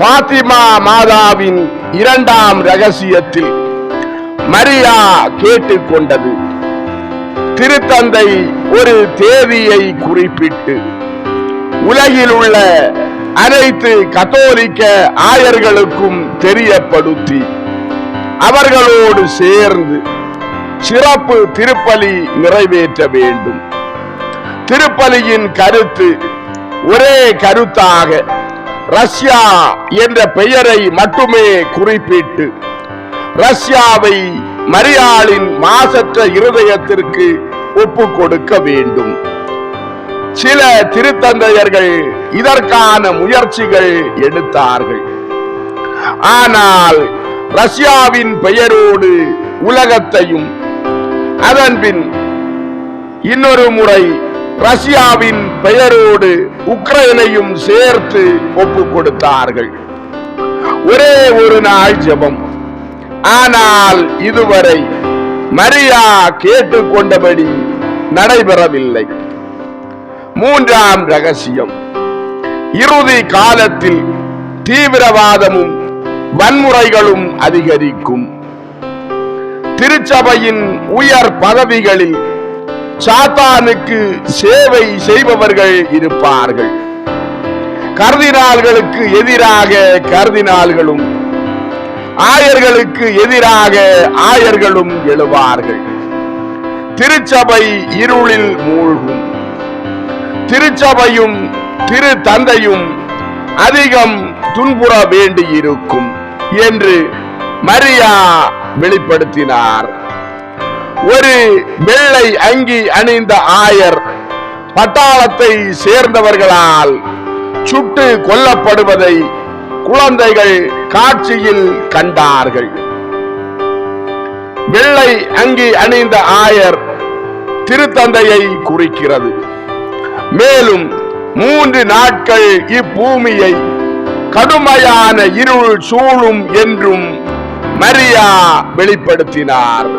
பாத்திமா மாதாவின் இரண்டாம் ரகசியத்தில் மரியா கேட்டுக்கொண்டது. திருத்தந்தை ஒரு தேதியை குறிப்பிட்டு உலகில் உள்ள அனைத்து கத்தோலிக்க ஆயர்களுக்கும் தெரியப்படுத்தி அவர்களோடு சேர்ந்து சிறப்பு திருப்பலி நிறைவேற்ற வேண்டும். திருப்பலியின் கருத்து ஒரே கருத்தாக ரஷ்யா என்ற பெயரை மட்டுமே குறிப்பிட்டு ரஷ்யாவை மரியாளின் மாசற்ற இருதயத்திற்கு ஒப்பு கொடுக்க வேண்டும். சில திருத்தந்தையர்கள் இதற்கான முயற்சிகள் எடுத்தார்கள். ஆனால் ரஷ்யாவின் பெயரோடு உலகத்தையும் அதன்பின் இன்னொரு முறை ரஷ்யாவின் பெயரோடு உக்ரைனையும் சேர்த்து ஒப்பு கொடுத்தார்கள் ஒரே ஒரு நாள் ஜெபம். ஆனால் இதுவரை மரியா கேட்டுக்கொண்டபடி நடைபெறவில்லை. மூன்றாம் ரகசியம். இறுதி காலத்தில் தீவிரவாதமும் வன்முறைகளும் அதிகரிக்கும். திருச்சபையின் உயர் பதவிகளில் சாத்தானுக்கு சேவை செய்பவர்கள் இருப்பார்கள். கர்தினால்களுக்கு எதிராக கர்தினால்களும் ஆயர்களுக்கு எதிராக ஆயர்களும் எழுவார்கள். திருச்சபை இருளில் மூழ்கும். திருச்சபையும் திரு தந்தையும் அதிகம் துன்புற வேண்டியிருக்கும் என்று மரியா வெளிப்படுத்தினார். ஒரு வெள்ளை அங்கி அணிந்த ஆயர் பட்டாளத்தை சேர்ந்தவர்களால் சுட்டு கொல்லப்படுவதை குழந்தைகள் காட்சியில் கண்டார்கள். வெள்ளை அங்கி அணிந்த ஆயர் திருத்தந்தையை குறிக்கிறது. மேலும் மூன்று நாட்கள் இப்பூமியை கடுமையான இருள் சூழும் என்றும் மரியா வெளிப்படுத்தினார்.